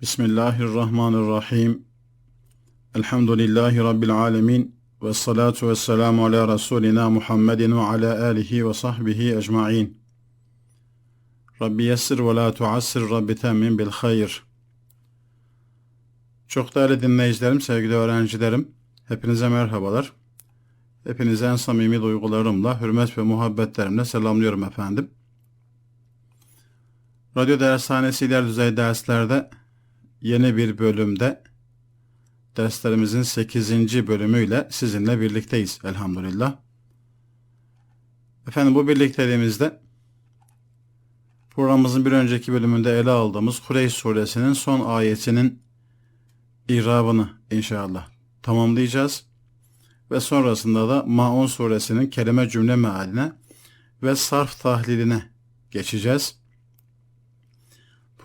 Bismillahirrahmanirrahim. Elhamdülillahi Rabbil alemin. Ve salatu ve selamu ala Resulina Muhammedin ve ala alihi ve sahbihi ecma'in. Rabbi yessir ve la tuassir Rabbi temmin bil hayr. Çok değerli dinleyicilerim, sevgili öğrencilerim, hepinize merhabalar. Hepinize en samimi duygularımla, hürmet ve muhabbetlerimle selamlıyorum efendim. Radyo Dershanesi iler düzey derslerde yeni bir bölümde derslerimizin 8. bölümüyle sizinle birlikteyiz elhamdülillah. Efendim bu birlikteliğimizde programımızın bir önceki bölümünde ele aldığımız Kureyş suresinin son ayetinin irabını inşallah tamamlayacağız. Ve sonrasında da Maun suresinin kelime cümle mealine ve sarf tahliline geçeceğiz.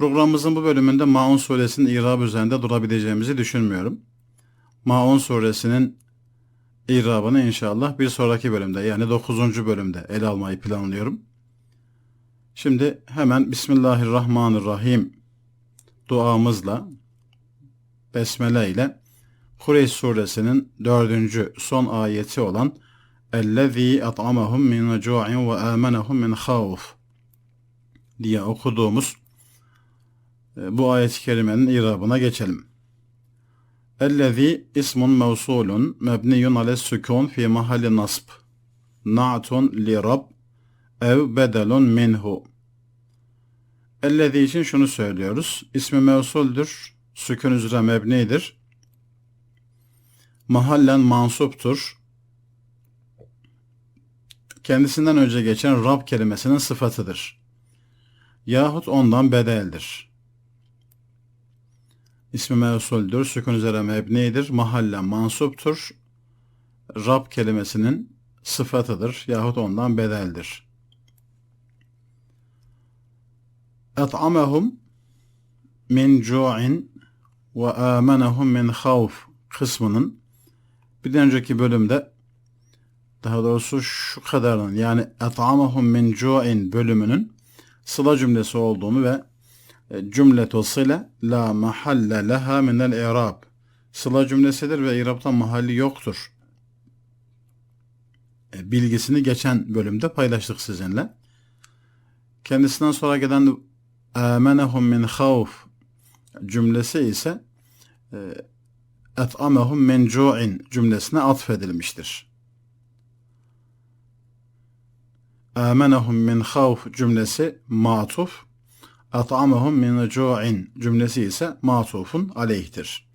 Programımızın bu bölümünde Maun suresinin irabı üzerinde durabileceğimizi düşünmüyorum. Maun suresinin irabını inşallah bir sonraki bölümde yani 9. bölümde ele almayı planlıyorum. Şimdi hemen Bismillahirrahmanirrahim duamızla Besmele ile Kureyş suresinin dördüncü son ayeti olan اَلَّذ۪ي أَطْعَمَهُمْ مِنْ جُوعٍ وَآمَنَهُمْ مِنْ خَوْفٍ diye okuduğumuz e, bu ayet-i kerimenin irabına geçelim. Ellezî ismun mevsulun mebniyun ale sükun fi mahalli nasb. Na'tun li rab ev bedelun minhu. Ellezî için şunu söylüyoruz. İsmi mevsuldür. Sükun üzere mebnidir. Mahallen mansuptur. Kendisinden önce geçen Rab kelimesinin sıfatıdır. Yahut ondan bedeldir. İsmi mevsuldür, sükun üzere mebnidir, mahalle mansuptur. Rab kelimesinin sıfatıdır yahut ondan bedeldir. Et'amehum min cu'in ve amenehum min havf kısmının bir önceki bölümde daha doğrusu şu kadarının yani et'amehum min cu'in bölümünün sıla cümlesi olduğunu ve cümletu sile la mahalle leha minel i'rab. Sıla cümlesidir ve i'rabtan mahalli yoktur. E, bilgisini geçen bölümde paylaştık sizinle. Kendisinden sonra gelen amenehum min havf cümlesi ise e, et'amehum min cu'in cümlesine atfedilmiştir. Amenehum min havf cümlesi matuf at'amahum min cu'in cümlesi ise matufun aleyhtir.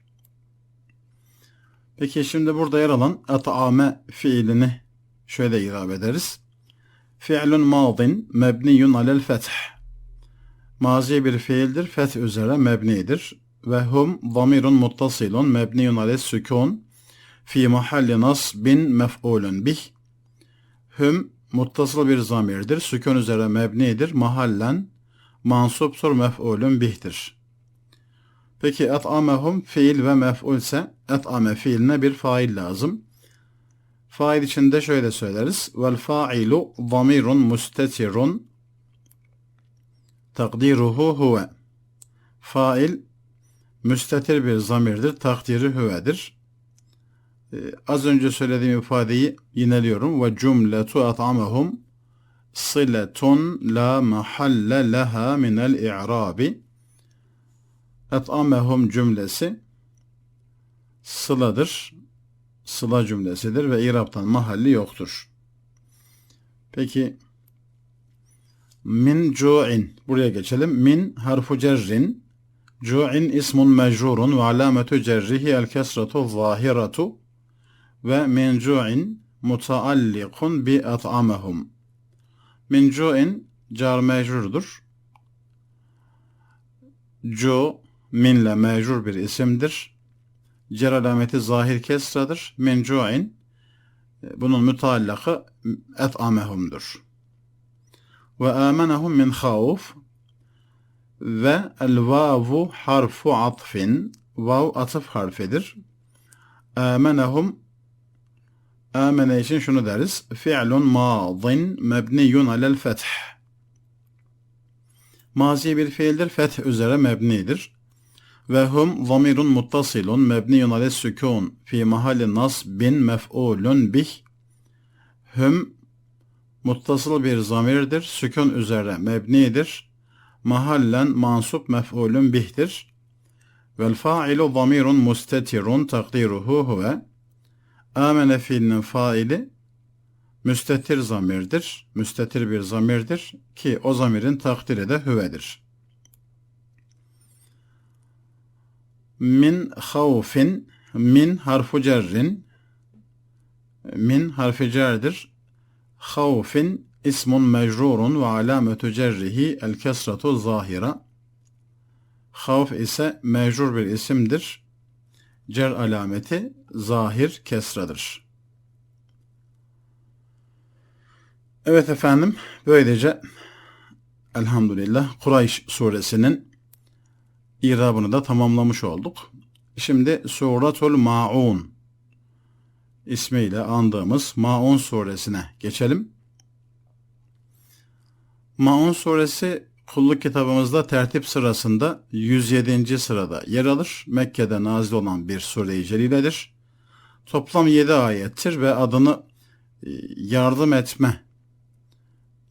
Peki şimdi burada yer alan at'ame fiilini şöyle irab ederiz. Fi'lun madin mebniyun alel feth. Mazi bir fiildir, feth üzere mebnidir. Ve hum zamirun muttasilun mebniyun alel sükun fi mahalli nasbin mef'ulun bih. Hüm muttasıl bir zamirdir, sükun üzere mebnidir, mahallen mansuptur mef'ulün bihtir. Peki et'amehum fiil ve mef'ul ise et'ame fiiline bir fail lazım. Fail için de şöyle söyleriz. Vel failu zamirun mustetirun takdiruhu huve. Fail müstetir bir zamirdir. Takdiri huvedir. Ee, az önce söylediğim ifadeyi yineliyorum. Ve cümletu et'amehum sıletun la mahalle leha minel i'rabi et'amehum cümlesi sıladır. Sıla cümlesidir ve iraptan mahalli yoktur. Peki min cu'in buraya geçelim. Min harfu cerrin cu'in ismun mecrurun ve alametu cerrihi el kesratu zahiratu ve min cu'in mutaallikun bi et'amehum Min cu'in car mecrurdur. Cu minle mecrur bir isimdir. Cer alameti zahir kesradır. Min cu'in bunun müteallakı et amehumdur. Ve amenehum min havf ve el vavu harfu atfin vav atıf harfidir. Amenehum Amene için şunu deriz. Fi'lun madin mebniyun alel feth. Mazi bir fiildir. Feth üzere mebnidir. ve hum zamirun muttasilun mebniyun ales sükun fi mahalli nasbin mef'ulun bih hum muttasıl bir zamirdir. Sükun üzere mebnidir. Mahallen mansup mef'ulun bihtir. Vel fa'ilu zamirun mustetirun takdiruhu huve. Amene fiilinin faili müstetir zamirdir. Müstetir bir zamirdir ki o zamirin takdiri de hüvedir. Min havfin min harfu cerrin min harfi cerdir. Havfin ismun mecrurun ve alametü cerrihi el kesratu zahira. Havf ise mecrur bir isimdir. Cer alameti zahir kesradır. Evet efendim böylece elhamdülillah Kureyş suresinin irabını da tamamlamış olduk. Şimdi Suratul Maun ismiyle andığımız Maun suresine geçelim. Maun suresi kulluk kitabımızda tertip sırasında 107. sırada yer alır. Mekke'de nazil olan bir sure-i celiledir. Toplam 7 ayettir ve adını e, yardım etme,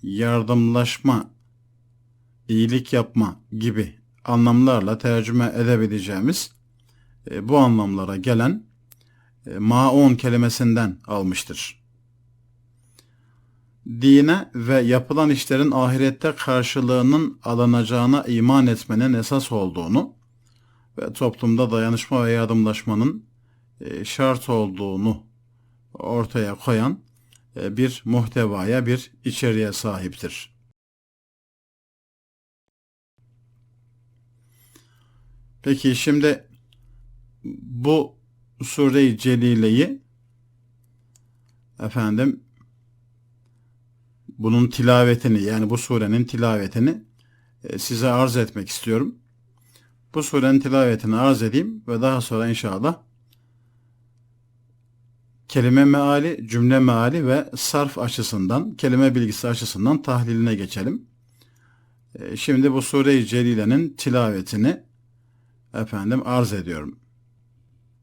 yardımlaşma, iyilik yapma gibi anlamlarla tercüme edebileceğimiz e, bu anlamlara gelen e, maun kelimesinden almıştır. Dine ve yapılan işlerin ahirette karşılığının alınacağına iman etmenin esas olduğunu ve toplumda dayanışma ve yardımlaşmanın e, şart olduğunu ortaya koyan e, bir muhtevaya, bir içeriğe sahiptir. Peki şimdi bu sure-i celileyi efendim bunun tilavetini yani bu surenin tilavetini e, size arz etmek istiyorum. Bu surenin tilavetini arz edeyim ve daha sonra inşallah kelime meali, cümle meali ve sarf açısından, kelime bilgisi açısından tahliline geçelim. E, şimdi bu sure-i celilenin tilavetini efendim arz ediyorum.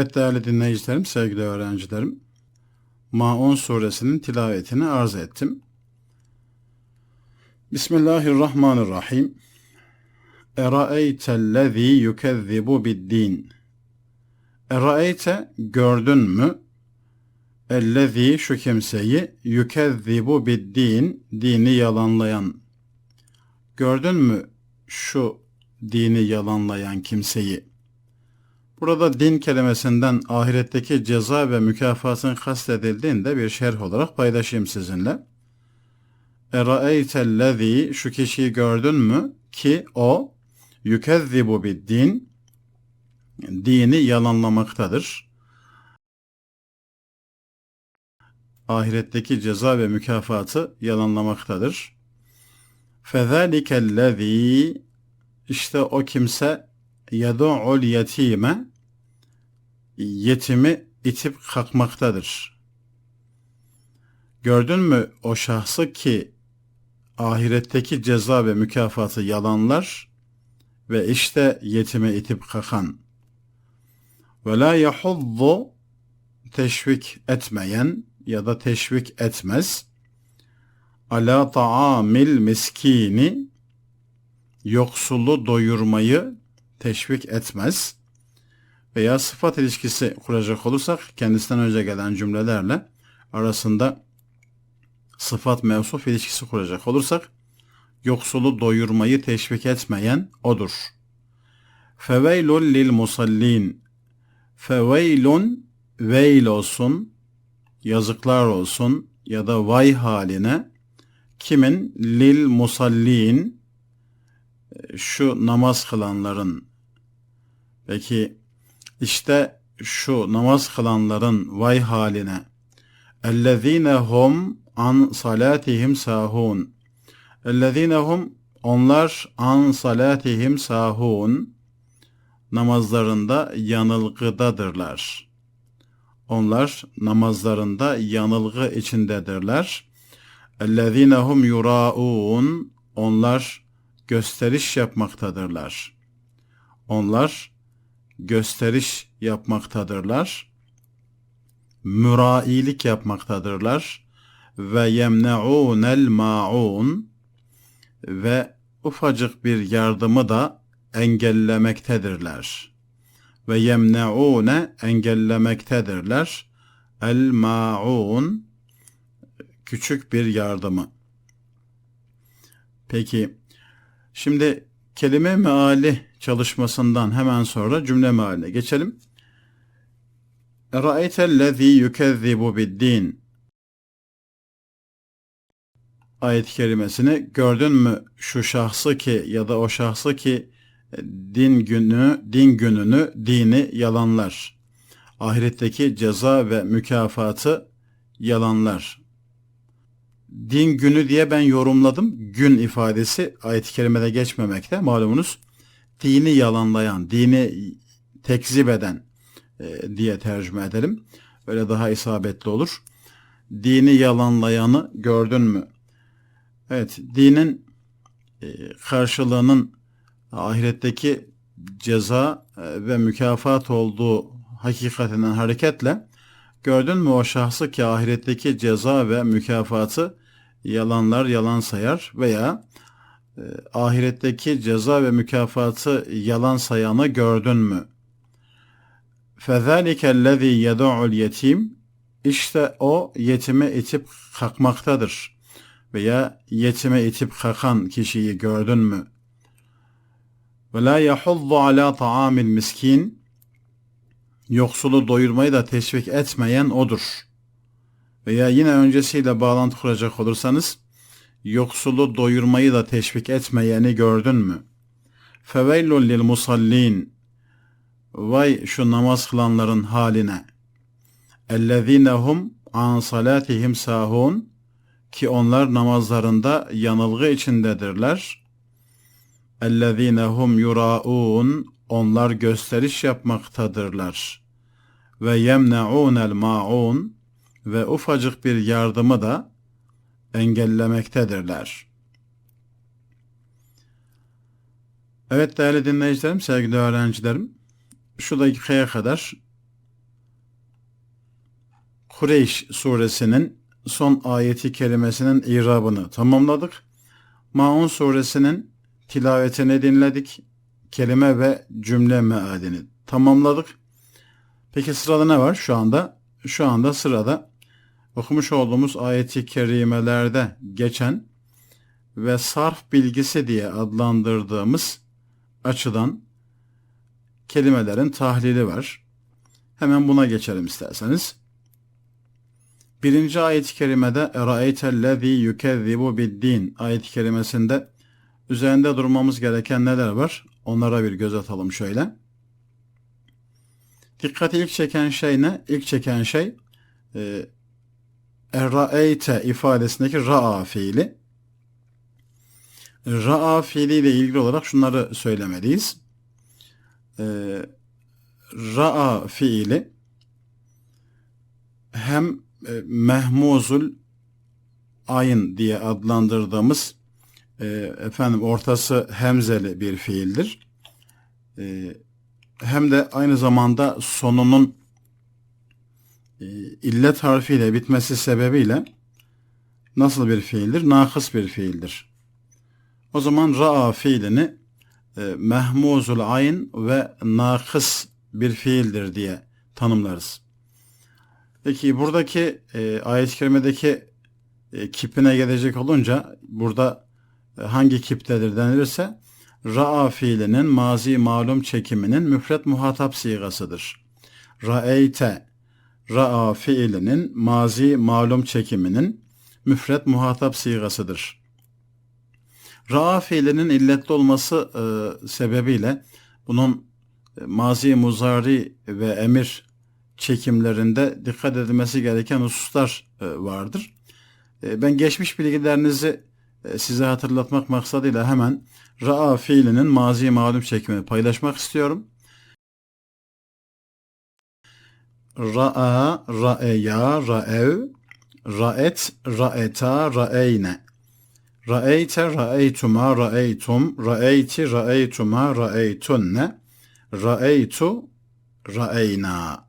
Evet değerli dinleyicilerim, sevgili öğrencilerim. Maun suresinin tilavetini arz ettim. Bismillahirrahmanirrahim. Eraeytellezî yükezzibu biddin. Eraeyte gördün mü? Ellezî şu kimseyi yükezzibu biddin dini yalanlayan. Gördün mü şu dini yalanlayan kimseyi? Burada din kelimesinden ahiretteki ceza ve mükafatın kastedildiğinde bir şerh olarak paylaşayım sizinle. Eraeytellezî şu kişiyi gördün mü ki o yükezzibu bid din dini yalanlamaktadır. Ahiretteki ceza ve mükafatı yalanlamaktadır. Fezâlikellezî işte o kimse yedu'ul yetime yetimi itip kalkmaktadır. Gördün mü o şahsı ki ahiretteki ceza ve mükafatı yalanlar ve işte yetime itip kakan ve la yahuddu teşvik etmeyen ya da teşvik etmez. Ala ta'amil miskini yoksulu doyurmayı teşvik etmez veya sıfat ilişkisi kuracak olursak kendisinden önce gelen cümlelerle arasında sıfat mevsuf ilişkisi kuracak olursak yoksulu doyurmayı teşvik etmeyen odur. Feveylun lil musallin. Feveylun veil olsun yazıklar olsun ya da vay haline kimin? Lil musallin. Şu namaz kılanların. Peki işte şu namaz kılanların vay haline ellezine hum an salatihim sahun ellezine hum onlar an salatihim sahun namazlarında yanılgıdadırlar. Onlar namazlarında yanılgı içindedirler. اَلَّذ۪ينَ هُمْ يُرَاءُونَ Onlar gösteriş yapmaktadırlar. Onlar gösteriş yapmaktadırlar. Mürailik yapmaktadırlar. Ve yemne'ûnel ma'un ve ufacık bir yardımı da engellemektedirler. Ve yemne'ûne engellemektedirler. El ma'un küçük bir yardımı. Peki şimdi kelime meali çalışmasından hemen sonra cümle mealine geçelim. Ra'eytellezî yükezzibu biddin ayet kelimesini gördün mü şu şahsı ki ya da o şahsı ki e, din günü din gününü dini yalanlar. Ahiretteki ceza ve mükafatı yalanlar. Din günü diye ben yorumladım. Gün ifadesi ayet-i kerimede geçmemekte malumunuz. Dini yalanlayan, dini tekzip eden e, diye tercüme edelim. Öyle daha isabetli olur. Dini yalanlayanı gördün mü? Evet, dinin e, karşılığının ahiretteki ceza e, ve mükafat olduğu hakikatinden hareketle gördün mü o şahsı ki ahiretteki ceza ve mükafatı yalanlar, yalan sayar veya ahiretteki ceza ve mükafatı yalan sayanı gördün mü? فَذَٰلِكَ الَّذ۪ي يَدُعُ الْيَت۪يمِ İşte o yetime itip kalkmaktadır veya yetime itip kalkan kişiyi gördün mü? Ve la yahuddu ala ta'amil miskin yoksulu doyurmayı da teşvik etmeyen odur. Veya yine öncesiyle bağlantı kuracak olursanız yoksulu doyurmayı da teşvik etmeyeni gördün mü? Feveylun lil musallin Vay şu namaz kılanların haline. Ellezinehum an salatihim sahun ki onlar namazlarında yanılgı içindedirler. Ellezinehum yuraun onlar gösteriş yapmaktadırlar. Ve yemne'unel ma'un ve ufacık bir yardımı da engellemektedirler. Evet değerli dinleyicilerim, sevgili öğrencilerim, şu dakikaya kadar Kureyş suresinin son ayeti kelimesinin irabını tamamladık. Maun suresinin tilavetini dinledik. Kelime ve cümle mealini tamamladık. Peki sırada ne var şu anda? Şu anda sırada okumuş olduğumuz ayeti kerimelerde geçen ve sarf bilgisi diye adlandırdığımız açıdan kelimelerin tahlili var. Hemen buna geçelim isterseniz. Birinci ayet-i kerimede Eraeytellezî yükezzibu biddin ayet-i kerimesinde üzerinde durmamız gereken neler var? Onlara bir göz atalım şöyle. Dikkati ilk çeken şey ne? İlk çeken şey e, Eraeyte ifadesindeki ra'a fiili. Ra'a fiili ile ilgili olarak şunları söylemeliyiz. E, ra'a fiili hem e, mehmuzul ayın diye adlandırdığımız e, efendim ortası hemzeli bir fiildir. E, hem de aynı zamanda sonunun illet harfiyle bitmesi sebebiyle nasıl bir fiildir? Nakıs bir fiildir. O zaman ra'a fiilini e, mehmuzul ayn ve nakıs bir fiildir diye tanımlarız. Peki buradaki e, ayet-i kerimedeki e, kipine gelecek olunca burada e, hangi kiptedir denilirse ra'a fiilinin mazi malum çekiminin müfret muhatap sigasıdır. Ra'eyte ra'a fiilinin mazi malum çekiminin müfret muhatap sigasıdır. Ra'a fiilinin illetli olması e, sebebiyle bunun e, mazi, muzari ve emir çekimlerinde dikkat edilmesi gereken hususlar e, vardır. E, ben geçmiş bilgilerinizi e, size hatırlatmak maksadıyla hemen ra'a fiilinin mazi malum çekimini paylaşmak istiyorum. Ra'a, ra'eya, ra'ev, ra'et, ra'eta, ra'eyne. Ra'eyte, ra'eytuma, ra'eytum, ra'eyti, ra'eytuma, ra'eytunne, ra'eytu, ra'eyna.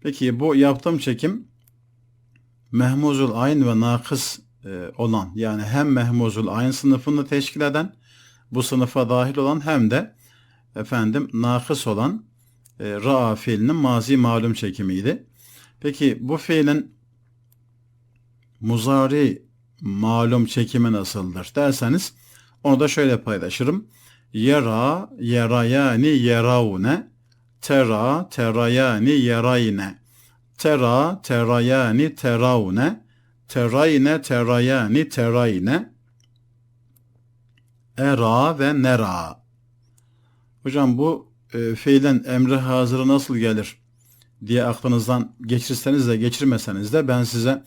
Peki bu yaptığım çekim mehmuzul ayn ve nakıs e, olan yani hem mehmuzul ayn sınıfını teşkil eden bu sınıfa dahil olan hem de efendim nakıs olan e, ra'a fiilinin mazi malum çekimiydi. Peki bu fiilin muzari malum çekimi nasıldır derseniz onu da şöyle paylaşırım. Yera, yerayani, yeravne, tera, terayani, yerayne, tera, terayani, teravne, terayne, terayani, terayne, era ve nera. Hocam bu e, fiilen emri hazırı nasıl gelir diye aklınızdan geçirseniz de geçirmeseniz de ben size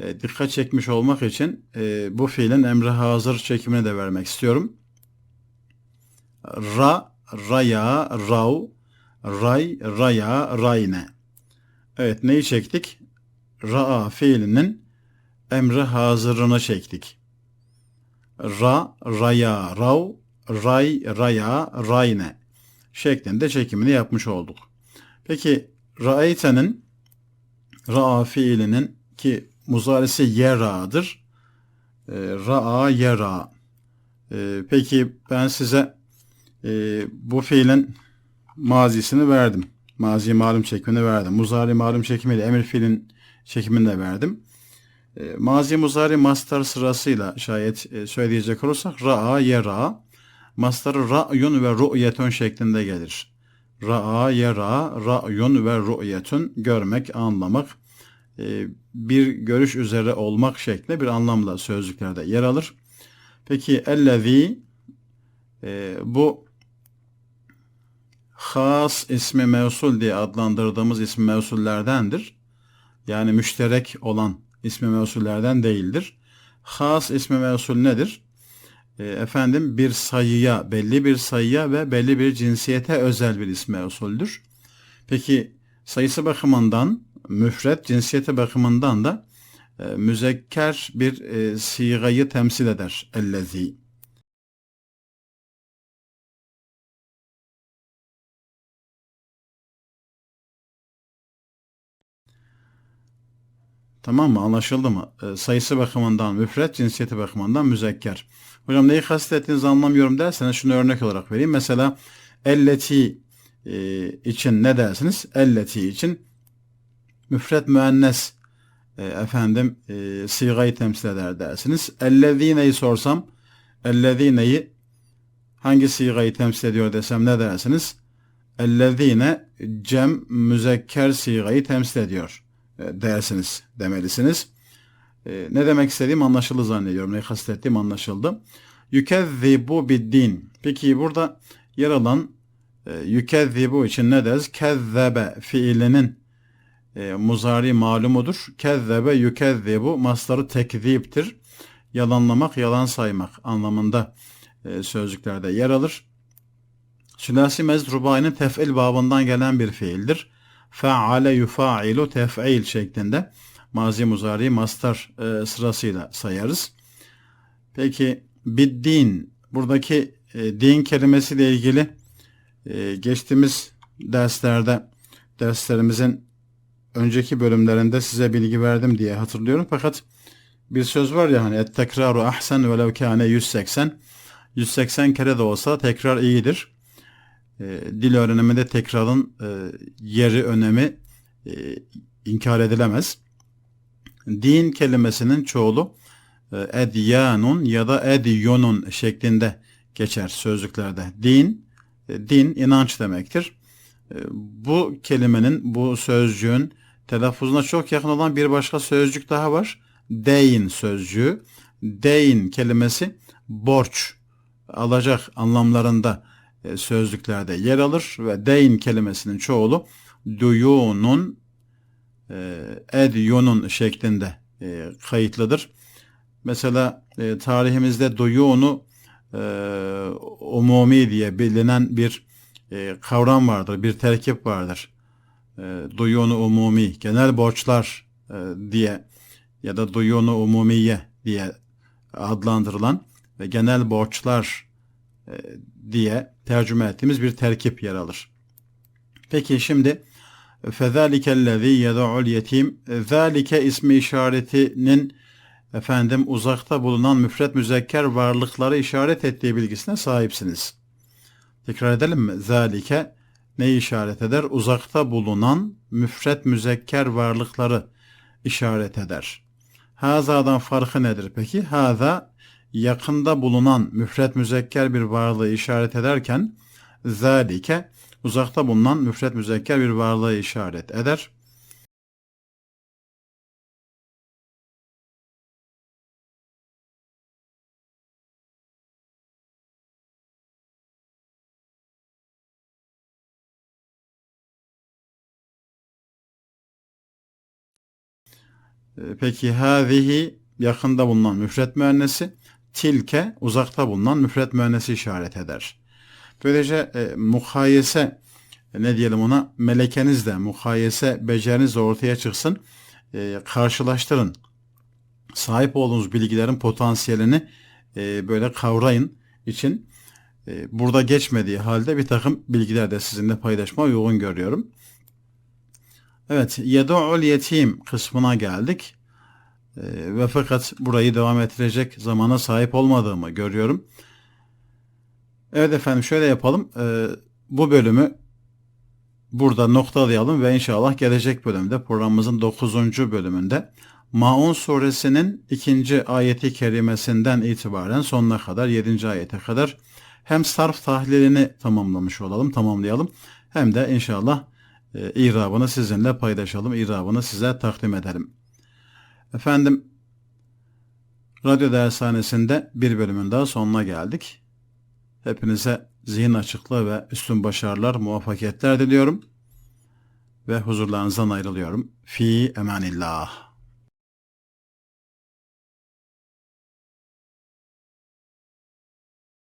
e, dikkat çekmiş olmak için e, bu fiilin emri hazır çekimini de vermek istiyorum. Ra, raya, rav, ray, raya, rayne. Evet neyi çektik? Ra'a fiilinin emri hazırını çektik. Ra, raya, rav, ray, raya, rayne şeklinde çekimini yapmış olduk. Peki ra'eyte'nin ra'a fiilinin ki muzarisi yera'dır. E, ra'a yera. E, peki ben size e, bu fiilin mazisini verdim. Mazi malum çekimini verdim. Muzari malum çekimiyle emir fiilin çekimini de verdim. E, mazi muzari mastar sırasıyla şayet e, söyleyecek olursak ra'a yera mastarı ra'yun ve ru'yetun şeklinde gelir. Ra'a yera ra'yun ve ru'yetun görmek, anlamak, e, bir görüş üzere olmak şeklinde bir anlamla sözlüklerde yer alır. Peki ellezî e, bu has ismi mevsul diye adlandırdığımız ismi mevsullerdendir. Yani müşterek olan ismi mevsullerden değildir. Has ismi mevsul nedir? E, efendim bir sayıya, belli bir sayıya ve belli bir cinsiyete özel bir ismi mevsuldür. Peki sayısı bakımından müfret cinsiyeti bakımından da e, müzekker bir e, sigayı temsil eder. Ellezi. Tamam mı? Anlaşıldı mı? E, sayısı bakımından müfret, cinsiyeti bakımından müzekker. Hocam neyi kastettiğinizi anlamıyorum derseniz şunu örnek olarak vereyim. Mesela elleti e, için ne dersiniz? Elleti için müfret müennes e, efendim e, sigayı temsil eder dersiniz. Ellezine'yi sorsam ellezine'yi hangi sigayı temsil ediyor desem ne dersiniz? Ellezine cem müzekker sigayı temsil ediyor e, dersiniz demelisiniz. E, ne demek istediğim anlaşıldı zannediyorum. Ne kastettiğim anlaşıldı. Yükezzibu biddin. Peki burada yer alan e, yükezzibu için ne deriz? Kezzebe fiilinin e, muzari malumudur. Kezzebe yükezzibu masları tekziptir. Yalanlamak, yalan saymak anlamında e, sözcüklerde yer alır. Sülasi mezd rubainin tef'il babından gelen bir fiildir. Fe'ale yufa'ilu tef'il şeklinde mazi muzari mastar e, sırasıyla sayarız. Peki biddin buradaki e, din kelimesiyle ilgili e, geçtiğimiz derslerde derslerimizin önceki bölümlerinde size bilgi verdim diye hatırlıyorum. Fakat bir söz var ya hani et tekraru ahsen velev kâne 180 180 kere de olsa tekrar iyidir. E, dil öğreniminde tekrarın e, yeri, önemi e, inkar edilemez. Din kelimesinin çoğulu e, edyanun ya da edyonun şeklinde geçer sözlüklerde. Din, e, din inanç demektir. E, bu kelimenin, bu sözcüğün telaffuzuna çok yakın olan bir başka sözcük daha var. Deyin sözcüğü. Deyin kelimesi borç alacak anlamlarında sözlüklerde yer alır ve deyn kelimesinin çoğulu duyunun e, edyunun şeklinde e, kayıtlıdır. Mesela e, tarihimizde duyunu e, umumi diye bilinen bir e, kavram vardır, bir terkip vardır. E, duyunu umumi, genel borçlar diye ya da duyunu umumiye diye adlandırılan ve genel borçlar diye tercüme ettiğimiz bir terkip yer alır. Peki şimdi فَذَٰلِكَ الَّذ۪ي يَدَعُ الْيَت۪يمِ ذَٰلِكَ ismi işaretinin efendim uzakta bulunan müfret müzekker varlıkları işaret ettiği bilgisine sahipsiniz. Tekrar edelim mi? Zalike ne işaret eder? Uzakta bulunan müfret müzekker varlıkları işaret eder. Haza'dan farkı nedir peki? Haza yakında bulunan müfret müzekker bir varlığı işaret ederken zalike uzakta bulunan müfret müzekker bir varlığı işaret eder. Ee, Peki hazihi yakında bulunan müfret müennesi, tilke uzakta bulunan müfret müennesi işaret eder. Böylece e, mukayese e, ne diyelim ona melekenizle mukayese becerinizle ortaya çıksın. E, karşılaştırın. Sahip olduğunuz bilgilerin potansiyelini e, böyle kavrayın için e, burada geçmediği halde bir takım bilgiler de sizinle paylaşma uygun görüyorum. Evet, yedu'ul yetim kısmına geldik. Ee, ve fakat burayı devam ettirecek zamana sahip olmadığımı görüyorum. Evet efendim şöyle yapalım. Ee, bu bölümü burada noktalayalım ve inşallah gelecek bölümde programımızın 9. bölümünde Maun suresinin ikinci ayeti kerimesinden itibaren sonuna kadar 7. ayete kadar hem sarf tahlilini tamamlamış olalım, tamamlayalım hem de inşallah e, irabını sizinle paylaşalım, irabını size takdim edelim. Efendim, radyo dershanesinde bir bölümün daha sonuna geldik. Hepinize zihin açıklığı ve üstün başarılar, muvaffakiyetler diliyorum. Ve huzurlarınızdan ayrılıyorum. Fi emanillah.